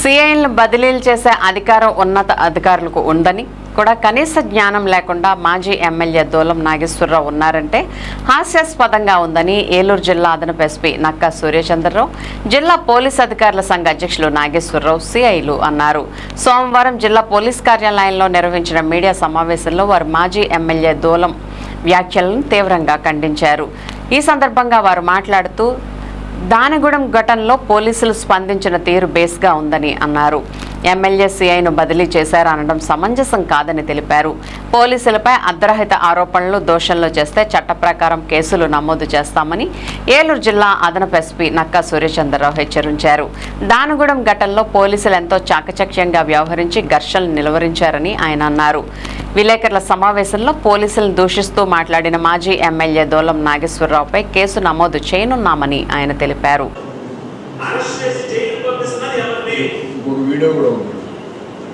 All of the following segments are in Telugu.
సిఐలను బదిలీలు చేసే అధికారం ఉన్నత అధికారులకు ఉందని కూడా కనీస జ్ఞానం లేకుండా మాజీ ఎమ్మెల్యే దూలం నాగేశ్వరరావు ఉన్నారంటే హాస్యాస్పదంగా ఉందని ఏలూరు జిల్లా అదనపు ఎస్పీ నక్కా సూర్యచంద్రరావు జిల్లా పోలీస్ అధికారుల సంఘ అధ్యక్షులు నాగేశ్వరరావు సిఐలు అన్నారు. సోమవారం జిల్లా పోలీస్ కార్యాలయంలో నిర్వహించిన మీడియా సమావేశంలో వారు మాజీ ఎమ్మెల్యే దూలం వ్యాఖ్యలను తీవ్రంగా ఖండించారు. ఈ సందర్భంగా వారు మాట్లాడుతూ దానగూడెం ఘటనలో పోలీసులు స్పందించిన తీరు బేస్గా ఉందని అన్నారు. ఎమ్మెల్యే సీఐను బదిలీ చేశారనడం సమంజసం కాదని తెలిపారు. పోలీసులపై అర్ధరహిత ఆరోపణలు దోషంలో చేస్తే చట్ట ప్రకారం కేసులు నమోదు చేస్తామని ఏలూరు జిల్లా అదనపు ఎస్పీ నక్కా సూర్యచంద్రరావు హెచ్చరించారు. దానగూడెం ఘటనలో పోలీసులు ఎంతో చాకచక్యంగా వ్యవహరించి ఘర్షణలు నిలువరించారని ఆయన అన్నారు. విలేకరుల సమావేశంలో పోలీసులను దూషిస్తూ మాట్లాడిన మాజీ ఎమ్మెల్యే దోలం నాగేశ్వరరావుపై కేసు నమోదు చేయనున్నామని ఆయన తెలిపారు. ఇంకొక వీడియో కూడా ఉంది.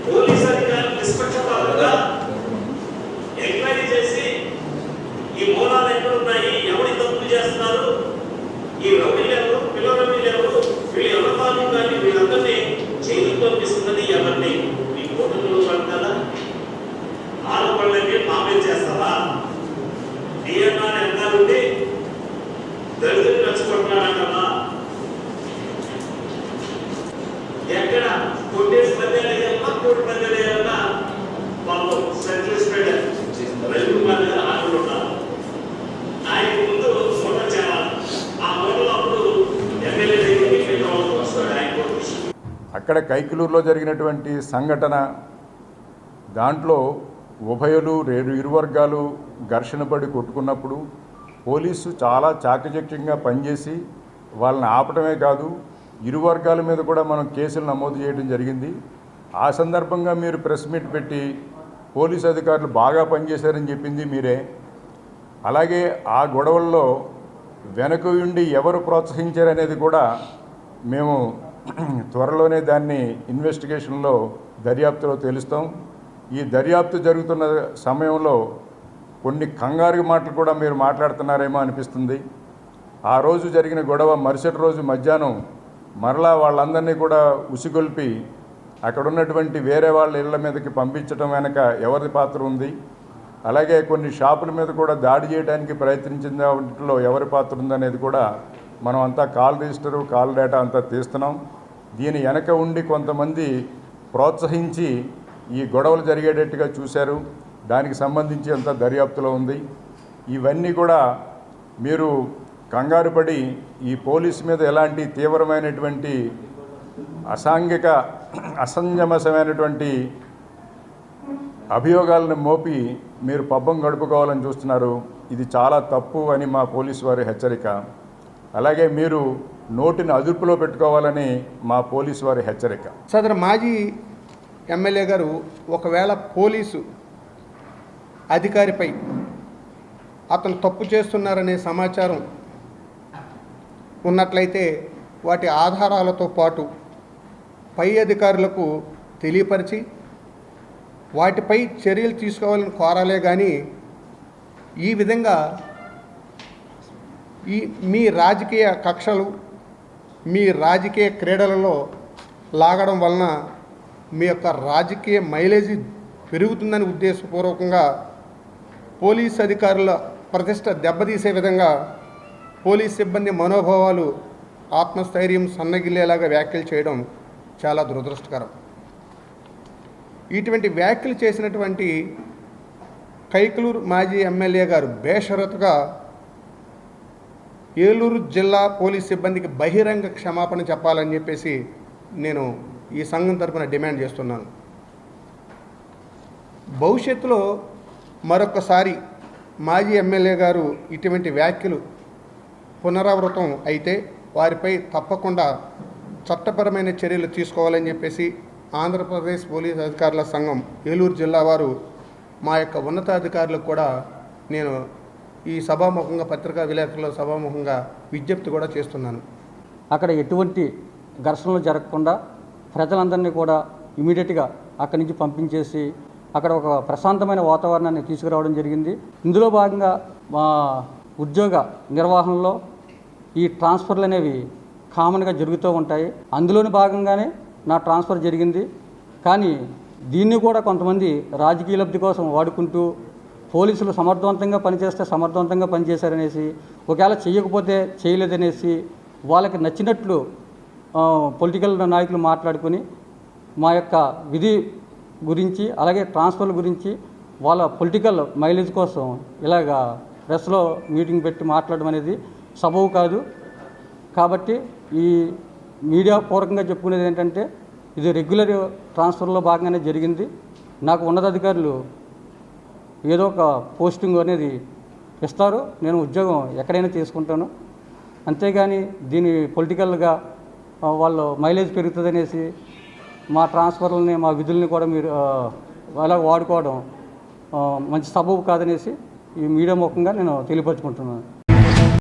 పోలీస్ అధికారులు నిష్పక్షపాతంగా ఎంక్వైరీ చేసి ఈ మూలాలు ఎక్కడున్నాయి ఎవరి తప్పులు చేస్తున్నారు ఈ రౌడీలు ఎవరు పిల్లల వీళ్ళు ఎవరి కానీ వీళ్ళందరినీ జైలుకి పంపిస్తున్నది ఎవరిని మీ కోర్టులో పడతారా? ఆరోపణలన్నీ మామే చేస్తారా డిఎన్ఆర్ ఎన్ఆర్ ఉండి దళితులు నచ్చుకుంటున్నాడు ఉన్నారు ఆయన ముందు చేయాలి? ఆ అప్పుడు ఎమ్మెల్యే దగ్గరికి వస్తాడు ఆయన అక్కడ కైకిలూరులో జరిగినటువంటి సంఘటన దాంట్లో ఉభయులు రెండు ఇరు వర్గాలు ఘర్షణ పడి కొట్టుకున్నప్పుడు పోలీసు చాలా చాకచక్యంగా పనిచేసి వాళ్ళని ఆపటమే కాదు ఇరు వర్గాల మీద కూడా మనం కేసులు నమోదు చేయడం జరిగింది. ఆ సందర్భంగా మీరు ప్రెస్ మీట్ పెట్టి పోలీసు అధికారులు బాగా పనిచేశారని చెప్పింది మీరే. అలాగే ఆ గొడవల్లో వెనక ఉండి ఎవరు ప్రోత్సహించారనేది కూడా మేము త్వరలోనే దాన్ని ఇన్వెస్టిగేషన్లో దర్యాప్తులో తెలుస్తాం. ఈ దర్యాప్తు జరుగుతున్న సమయంలో కొన్ని కంగారు మాటలు కూడా మీరు మాట్లాడుతున్నారేమో అనిపిస్తుంది. ఆ రోజు జరిగిన గొడవ మరుసటి రోజు మధ్యాహ్నం మరలా వాళ్ళందరినీ కూడా ఉసిగొల్పి అక్కడ ఉన్నటువంటి వేరే వాళ్ళ ఇళ్ళ మీదకి పంపించడం వెనక ఎవరి పాత్ర ఉంది? అలాగే కొన్ని షాపుల మీద కూడా దాడి చేయడానికి ప్రయత్నించిన వాటిలో ఎవరి పాత్ర ఉందనేది కూడా మనం అంతా కాల్ రిజిస్టరు కాల్ డేటా అంతా తీస్తున్నాం. దీని వెనక ఉండి కొంతమంది ప్రోత్సహించి ఈ గొడవలు జరిగేటట్టుగా చూశారు. దానికి సంబంధించి అంతా దర్యాప్తులో ఉంది. ఇవన్నీ కూడా మీరు కంగారు పడి ఈ పోలీసు మీద ఎలాంటి తీవ్రమైనటువంటి అసాంఘిక అసంజమసమైనటువంటి అభియోగాలను మోపి మీరు పబ్బం గడుపుకోవాలని చూస్తున్నారు. ఇది చాలా తప్పు అని మా పోలీసు వారి హెచ్చరిక. అలాగే మీరు నోటిని అదుపులో పెట్టుకోవాలని మా పోలీసు వారి హెచ్చరిక. సదరు మాజీ ఎమ్మెల్యే గారు ఒకవేళ పోలీసు అధికారిపై అతను తప్పు చేస్తున్నారనే సమాచారం ఉన్నట్లయితే వాటి ఆధారాలతో పాటు పై అధికారులకు తెలియపరిచి వాటిపై చర్యలు తీసుకోవాలని కోరాలే కానీ ఈ విధంగా ఈ మీ రాజకీయ కక్షలు మీ రాజకీయ క్రీడలలో లాగడం వలన మీ యొక్క రాజకీయ మైలేజీ పెరుగుతుందని ఉద్దేశపూర్వకంగా పోలీస్ అధికారుల ప్రతిష్ట దెబ్బతీసే విధంగా పోలీస్ సిబ్బంది మనోభావాలు ఆత్మస్థైర్యం సన్నగిల్లేలాగా వ్యాఖ్యలు చేయడం చాలా దురదృష్టకరం. ఇటువంటి వ్యాఖ్యలు చేసినటువంటి కైకలూరు మాజీ ఎమ్మెల్యే గారు బేషరతుగా ఏలూరు జిల్లా పోలీస్ సిబ్బందికి బహిరంగ క్షమాపణ చెప్పాలని చెప్పేసి నేను ఈ సంఘం తరపున డిమాండ్ చేస్తున్నాను. భవిష్యత్తులో మరొకసారి మాజీ ఎమ్మెల్యే గారు ఇటువంటి వ్యాఖ్యలు పునరావృతం అయితే వారిపై తప్పకుండా చట్టపరమైన చర్యలు తీసుకోవాలని చెప్పేసి ఆంధ్రప్రదేశ్ పోలీస్ అధికారుల సంఘం ఏలూరు జిల్లా వారు మా యొక్క ఉన్నతాధికారులకు కూడా నేను ఈ సభాముఖంగా పత్రికా విలేకరుల సభాముఖంగా విజ్ఞప్తి కూడా చేస్తున్నాను. అక్కడ ఎటువంటి ఘర్షణలు జరగకుండా ప్రజలందరినీ కూడా ఇమీడియట్గా అక్కడి నుంచి పంపించేసి అక్కడ ఒక ప్రశాంతమైన వాతావరణాన్ని తీసుకురావడం జరిగింది. ఇందులో భాగంగా మా ఉద్యోగ నిర్వహణలో ఈ ట్రాన్స్ఫర్లు అనేవి కామన్గా జరుగుతూ ఉంటాయి. అందులోని భాగంగానే నా ట్రాన్స్ఫర్ జరిగింది. కానీ దీన్ని కూడా కొంతమంది రాజకీయ లబ్ధి కోసం వాడుకుంటూ పోలీసులు సమర్థవంతంగా పనిచేస్తే సమర్థవంతంగా పనిచేశారనేసి ఒకవేళ చేయకపోతే చేయలేదనేసి వాళ్ళకి నచ్చినట్లు పొలిటికల్ నాయకులు మాట్లాడుకొని మా యొక్క విధి గురించి అలాగే ట్రాన్స్ఫర్ల గురించి వాళ్ళ పొలిటికల్ మైలేజ్ కోసం ఇలాగా ప్రెస్లో మీటింగ్ పెట్టి మాట్లాడడం అనేది సబవు కాదు. కాబట్టి ఈ మీడియా పూర్వకంగా చెప్పుకునేది ఏంటంటే ఇది రెగ్యులర్ ట్రాన్స్ఫర్లో భాగంగానే జరిగింది. నాకు ఉన్నతాధికారులు ఏదో ఒక పోస్టింగ్ అనేది ఇస్తారు. నేను ఉద్యోగం ఎక్కడైనా తీసుకుంటాను. అంతేగాని దీని పొలిటికల్గా వాళ్ళు మైలేజ్ పెరుగుతుంది అనేసి మా ట్రాన్స్ఫర్లని మా విధుల్ని కూడా మీరు అలా వాడుకోవడం మంచి సబబు కాదనేసి ఈ మీడియా ముఖంగా నేను తెలియపరుచుకుంటున్నాను.